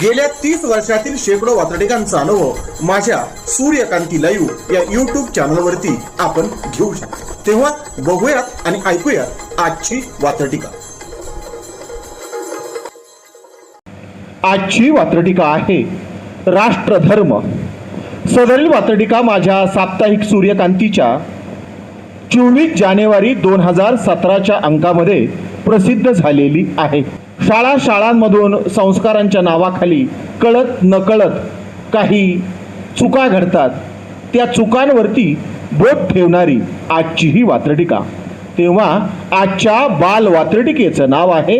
गेल्या तीस वर्षातील शेकडो वातडिकांचा अनुभव माझ्या सूर्यकांती लाईव्ह या युट्यूब चॅनलवरती आपण घेऊ शकतो. तेव्हा बघूयात आणि ऐकूयात आजची वातडिका आजची वात्रटिका आहे राष्ट्रधर्म. सदरील वात्रटिका माझ्या साप्ताहिक सूर्यकांतीच्या चोवीस जानेवारी दोन हजार सतराच्या अंकामध्ये प्रसिद्ध झालेली आहे. शाळा शाळांमधून संस्कारांच्या नावाखाली कळत नकळत काही चुका घडतात. त्या चुकांवरती बोट ठेवणारी आजची ही वात्रटिका. तेव्हा आजच्या बाल वात्रटिकेचं नाव आहे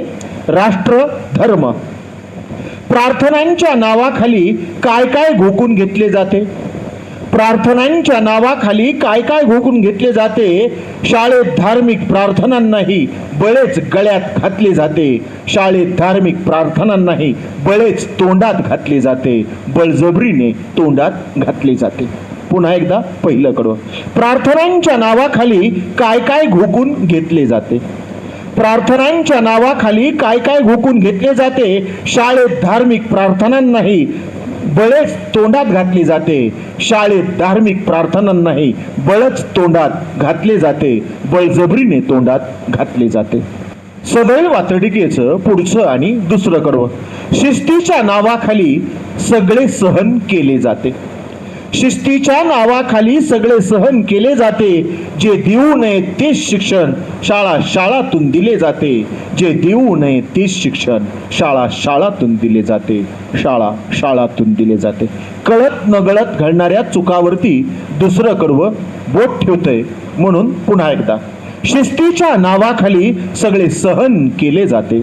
राष्ट्र धर्म. प्रार्थनांच्या नावाखाली काय काय घोकून घेतले जाते? प्रार्थनांच्या नावाखाली काय काय घोकून घेतले जाते? शाळेत धार्मिक प्रार्थनांनाही बळेच गळ्यात घातले जाते. शाळेत धार्मिक प्रार्थनांनाही बळेच तोंडात घातले जाते. बळजबरीने तोंडात घातले जाते. पुन्हा एकदा पहिलं कडवं. प्रार्थनांच्या नावाखाली काय काय घोकून घेतले जाते? प्रार्थनांच्या नावाखाली काय काय घोकून घेतले जाते? शाळेत धार्मिक प्रार्थनांनाही बळेच तोंडात घातली जाते. शाळेत धार्मिक प्रार्थनांनाही बळच तोंडात घातले जाते. बळजबरीने तोंडात घातले जाते. सदैव वातडिकेचं पुढचं आणि दुसरं कडवं. शिस्तीच्या नावाखाली सगळे सहन केले जाते. शिस्तीच्या नावाखाली सगळे सहन केले जाते. जे देऊ नये तेच शिक्षण शाळा शाळातून दिले जाते. जे देऊ नये तेच शिक्षण शाळा शाळातून दिले जाते. शाळा शाळातून दिले जाते. कळत नगळत घडणाऱ्या चुकावरती दुसरं कडवं बोट ठेवतंय म्हणून पुन्हा एकदा. शिस्तीच्या नावाखाली सगळे सहन केले जाते.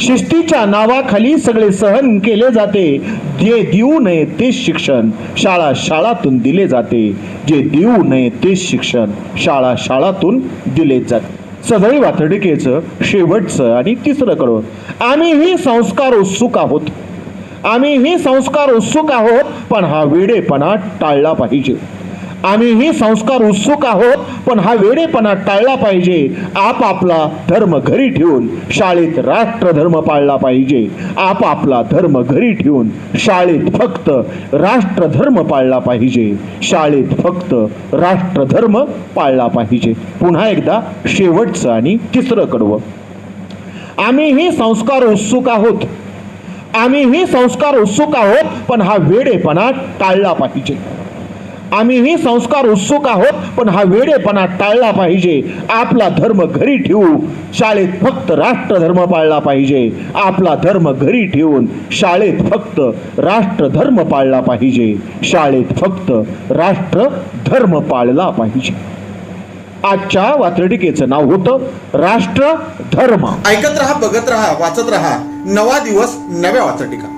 शिस्तीच्या नावाखाली सगळे सहन केले जाते. जे देऊ नये ते शिक्षण शाळा शाळातून दिले जाते. जे देऊ नये ते शिक्षण शाळा शाळातून दिले जाते. सदैव वातडिकेचं शेवटचं आणि तिसरं कडवं आम्हीही संस्कार उत्सुक आहोत. आम्हीही संस्कार उत्सुक आहोत पण हा वेडेपणा टाळला पाहिजे. आम्हीही संस्कार उत्सुक आहोत पण हा वेडेपणा टाळला पाहिजे. आपापला धर्म घरी ठेवून शाळेत राष्ट्रधर्म पाळला पाहिजे. आपापला धर्म घरी ठेवून शाळेत फक्त राष्ट्रधर्म पाळला पाहिजे. शाळेत फक्त राष्ट्रधर्म पाळला पाहिजे. पुन्हा एकदा शेवटचं आणि तिसरं कडवं. आम्हीही संस्कार उत्सुक आहोत. आम्हीही संस्कार उत्सुक आहोत पण हा वेडेपणा टाळला पाहिजे. आम्हीही संस्कार उत्सुक आहोत पण हा वेडेपणा टाळला पाहिजे. आपला धर्म घरी ठेवू. शाळेत फक्त राष्ट्रधर्म पाळला पाहिजे. आपला धर्म घरी ठेवून शाळेत फक्त राष्ट्रधर्म पाळला पाहिजे. शाळेत फक्त राष्ट्रधर्म पाळला पाहिजे. आजच्या वात्रटिकेचं नाव होतं राष्ट्र धर्म ऐकत रहा बघत रहा वाचत रहा. नवा दिवस नव्या वाचटिका